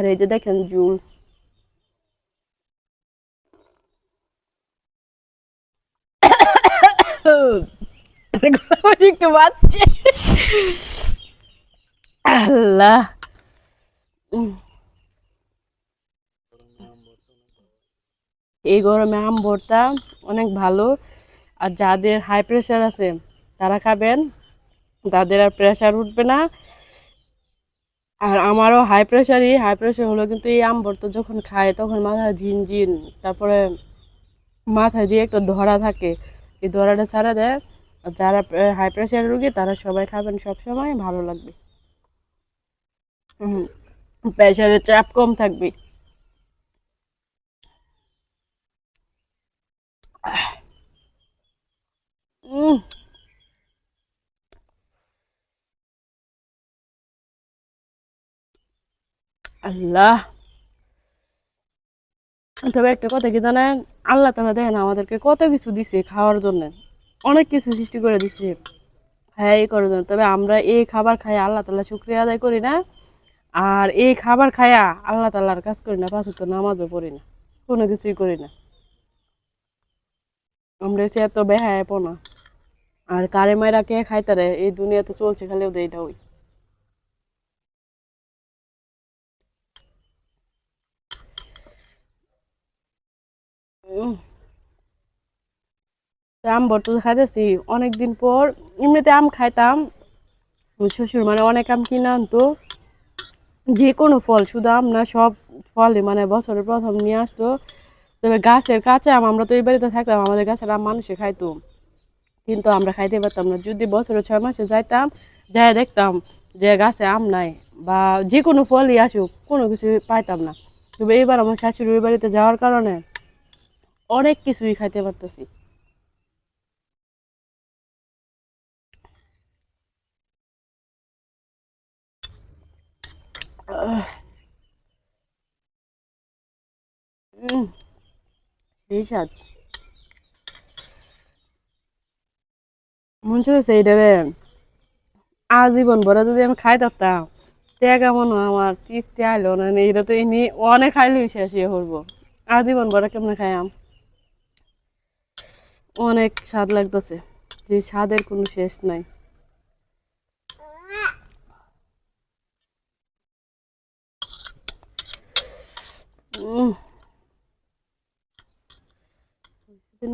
আর এই যে দেখেন জুল এই গরমে আম ভর্তা অনেক ভালো। আর যাদের হাই প্রেশার আছে, তারা খাবেন। তাদের আর প্রেশার উঠবে না। আর আমারও হাই প্রেশারই হাই প্রেশার হলো কিন্তু এই ভর্তা যখন খায় তখন মাথা ঝিনঝিন, তারপরে মাথায় যে একটা ধরা থাকে, এই ধরাটা ছাড়া দেয়। আর যারা হাই প্রেশার রুগী তারা সবাই খাবেন সব সময় ভালো লাগবে। হুম প্রেশারের চাপ কম থাকবে। উম আল্লাহ। তবে একটা কথা কি জানেন? আল্লাহ তালা দেখেন আমাদেরকে কত কিছু দিছে খাওয়ার জন্য। অনেক কিছু সৃষ্টি করে দিছে। হ্যাঁ এই করার জন্য। তবে আমরা এই খাবার খাই আল্লাহ তালা শুক্রিয়া আদায় করি না। আর এই খাবার খায়া আল্লাহ তাল্লার কাজ করি না পাশে তো নামাজও পড়ি না। কোনো কিছুই করি না। আমরা হচ্ছে এত বেহায় না আর কারে মায়েরা কে খাইতারে? এই দুনিয়াতে চলছে খালি ওদের এটা ওই উম, তা আম ভর্তা খাইতেছি। অনেকদিন পর এমনিতে আম খাইতাম। শ্বশুর মানে অনেক আম কিনে আনতো। যে কোনো ফল, শুধু আম না, সব ফলই মানে বছরের প্রথম নিয়ে আসতো। তবে গাছের কাঁচা আম আমরা তো এই বাড়িতে থাকতাম, আমাদের গাছের আম মানুষে খাইতো। কিন্তু আমরা খাইতে পারতাম না। যদি বছরে ছয় মাসে যাইতাম যাই দেখতাম যে গাছে আম নাই বা যে কোনো ফলই আসুক, কোনো কিছু পাইতাম না। তবে এইবার আমার শাশুড়ি ওই বাড়িতে যাওয়ার কারণে অনেক কিছুই খাইতে পারতেছি। সেই স্বাদ মন চাইছে এইটারে আজীবন ভরা যদি আমি খাই থাকতাম তে কেমন আমার, তৃপ্তি আইলো না এইটা তো এনে অনেক খাইলেই শেষ ইয়ে করব। আজীবন ভরা কেমন খাইয়াম? অনেক স্বাদ লাগতেছে, যে স্বাদের কোনো শেষ নাই। উম তিন